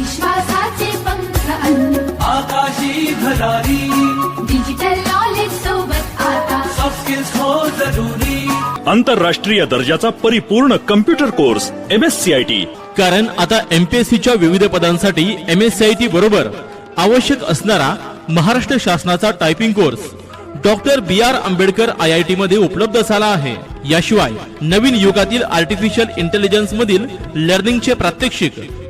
विश्वासाचे पंख आकाशी भरारी डिजिटल नॉलेज सोबत आता. सॉफ्ट स्किल्स हो जरुरी. आंतरराष्ट्रीय दर्जाचा परिपूर्ण computer course M S C I T कारण आता एमपीएससीच्या विविध पदांसाठी M S C I T बरोबर आवश्यक असणारा महाराष्ट्र शासनाचा typing course doctor B R Ambedkar I I T मध्ये उपलब्ध झाला आहे. याशिवाय नवीन युगातील आर्टिफिशियल इंटेलिजन्स मधील लर्निंगचे प्रात्यक्षिक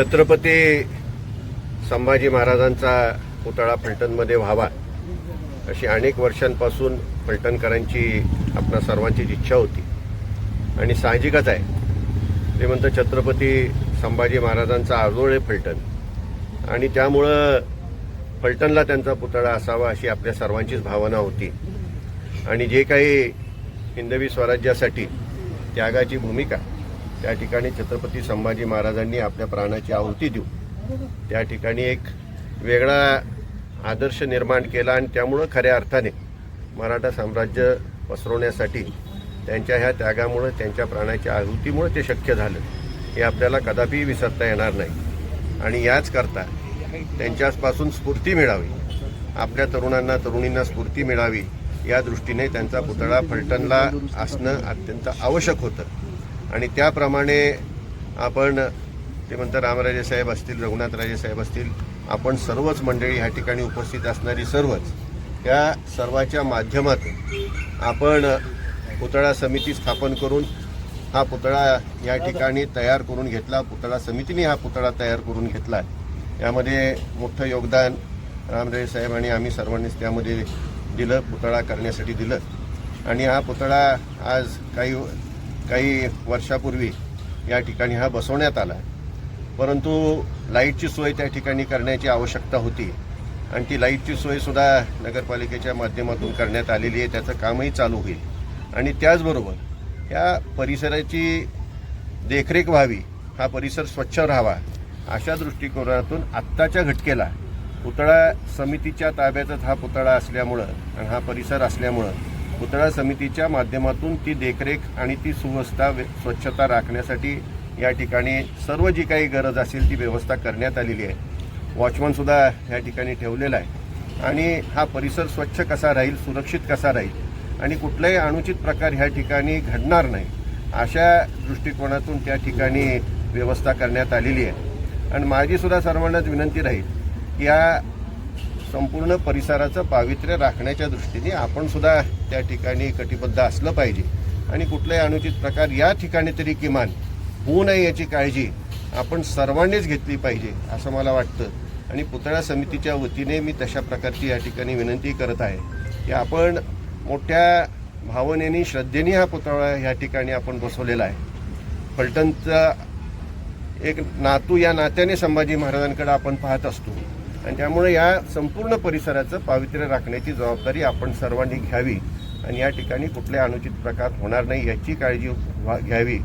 छत्रपती संभाजी महाराजांचा पुतळा फलटणमध्ये व्हावा अशी अनेक वर्षांपासून फलटणकरांची आपणा सर्वांचीच इच्छा होती. आणि साहजिकच आहे. ते म्हणतं छत्रपती संभाजी महाराजांचा आजोळ आहे फलटण. आणि त्यामुळं फलटणला त्यांचा पुतळा असावा अशी आपल्या सर्वांचीच भावना होती. आणि जे काही हिंदवी स्वराज्यासाठी त्यागाची भूमिका त्या ठिकाणी छत्रपती संभाजी महाराजांनी आपल्या प्राणाची आहुती देऊन त्या ठिकाणी एक वेगळा आदर्श निर्माण केला आणि त्यामुळं खऱ्या अर्थाने मराठा साम्राज्य पसरवण्यासाठी त्यांच्या ह्या त्यागामुळं त्यांच्या प्राणाच्या आहुतीमुळं ते शक्य झालं. हे आपल्याला कदापिही विसरता येणार नाही. आणि याच करता त्यांच्यापासून स्फूर्ती मिळावी आपल्या तरुणांना तरुणींना स्फूर्ती मिळावी या दृष्टीने त्यांचा पुतळा फलटणला असणं अत्यंत आवश्यक होतं. आणि त्याप्रमाणे आपण ते म्हणतात रामराजे साहेब असतील रघुनाथराजे साहेब असतील आपण सर्वच मंडळी ह्या ठिकाणी उपस्थित असणारी सर्वच त्या सर्वाच्या माध्यमातून आपण पुतळा समिती स्थापन करून हा पुतळा या ठिकाणी तयार करून घेतला. पुतळा समितीने हा पुतळा तयार करून घेतला. यामध्ये मोठं योगदान रामराजे साहेब आणि आम्ही सर्वांनीच त्यामध्ये दिलं पुतळा करण्यासाठी दिलं. आणि हा पुतळा आज काही काही वर्षापूर्वी या ठिकाणी हा बसवण्यात आला. परंतु लाईटची सोय त्या ठिकाणी करण्याची आवश्यकता होती. आणि ती लाईटची सोयसुद्धा नगरपालिकेच्या माध्यमातून करण्यात आलेली आहे. त्याचं कामही चालू होईल. आणि त्याचबरोबर या परिसराची देखरेख व्हावी हा परिसर स्वच्छ राहावा अशा दृष्टिकोनातून आत्ताच्या घटकेला पुतळा समितीच्या ताब्यातच हा पुतळा असल्यामुळं आणि हा परिसर असल्यामुळं पुतळा समितीच्या माध्यमातून ती देखरेख आणि ती सुव्यवस्था वे- स्वच्छता राखण्यासाठी या ठिकाणी सर्व जी काही गरज असेल ती व्यवस्था करण्यात आलेली आहे. वॉचमनसुद्धा या ठिकाणी ठेवलेला आहे. आणि हा परिसर स्वच्छ कसा राहील सुरक्षित कसा राहील आणि कुठलाही अनुचित प्रकार ह्या ठिकाणी घडणार नाही अशा दृष्टिकोनातून त्या ठिकाणी व्यवस्था करण्यात आलेली आहे. आणि माझीसुद्धा सर्वांनाच विनंती राहील की या संपूर्ण परिसराचं पावित्र्य राखण्याच्या दृष्टीने आपण सुद्धा त्या ठिकाणी कटिबद्ध असलं पाहिजे. आणि कुठलाही अनुचित प्रकार या ठिकाणी तरी किमान होऊ नये याची काळजी आपण सर्वांनीच घेतली पाहिजे असं मला वाटतं. आणि पुतळा समितीच्या वतीने मी तशा प्रकारची या ठिकाणी विनंती करत आहे की आपण मोठ्या भावनेने श्रद्धेने हा पुतळा या ठिकाणी आपण बसवलेला आहे. फलटणचा एक नातू या नात्याने संभाजी महाराजांकडे आपण पाहत असतो. आणि त्यामुळे या संपूर्ण परिसराचं पावित्र्य राखण्याची जबाबदारी आपण सर्वांनी घ्यावी. आणि या ठिकाणी कुठले अनुचित प्रकार होणार नाही याची काळजी घ्यावी.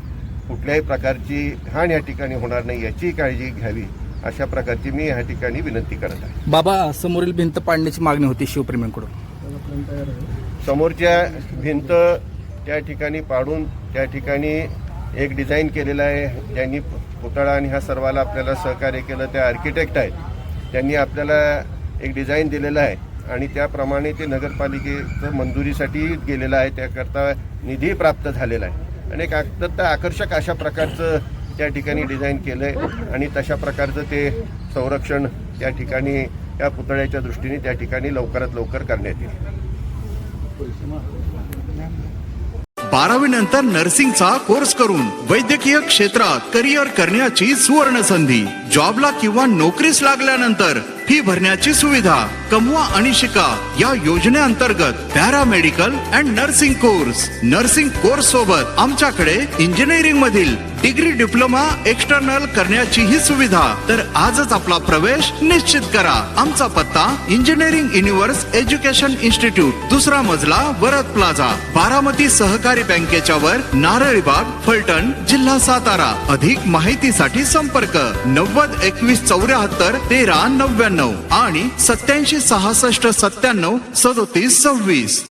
कुठल्याही प्रकारची घाण या ठिकाणी होणार नाही याची काळजी घ्यावी. अशा प्रकारची मी या ठिकाणी विनंती करत आहे. बाबा समोरील भिंत पाडण्याची मागणी होती शिवप्रेमींकडून. समोरच्या भिंत त्या ठिकाणी पाडून त्या ठिकाणी एक डिझाईन केलेलं आहे. त्यांनी पुतळा आणि ह्या सर्वाला आपल्याला सहकार्य केलं त्या आर्किटेक्ट आहेत. त्यांनी आपल्याला एक डिझाईन दिलेलं आहे. आणि त्याप्रमाणे ते नगरपालिकेचं मंजुरीसाठी गेलेलं आहे. त्याकरता निधी प्राप्त झालेला आहे. आणि एक अत्यंत आकर्षक अशा प्रकारचं त्या ठिकाणी डिझाईन केलं आहे आणि तशा प्रकारचं ते संरक्षण त्या ठिकाणी त्या पुतळ्याच्या दृष्टीने त्या ठिकाणी लवकरात लवकर करण्यात येईल. बारावी नंतर नर्सिंगचा कोर्स करून वैद्यकीय क्षेत्रात करिअर करण्याची सुवर्ण संधी जॉबला किंवा नोकरीस लागल्यानंतर फी भरण्याची सुविधा कमवा आणि शिका या योजनेअंतर्गत paramedical and nursing course. Nursing course सोबत आमच्याकडे इंजिनिअरिंग मधील डिग्री डिप्लोमा एक्सटर्नल करण्याची ही सुविधा. तर आजच आपला प्रवेश निश्चित करा. आमचा पत्ता इंजिनिअरिंग युनिव्हर्स एज्युकेशन इन्स्टिट्यूट दुसरा मजला वरद प्लाझा बारामती सहकारी बँकेच्या वर नारळी बाग फलटण जिल्हा सातारा. अधिक माहितीसाठी संपर्क नव्वद एकवीस चौऱ्याहत्तर तेरा नव्याण्णव आणि सत्याऐंशी सहासष्ट सत्त्याण्णव सदोतीस सव्वीस.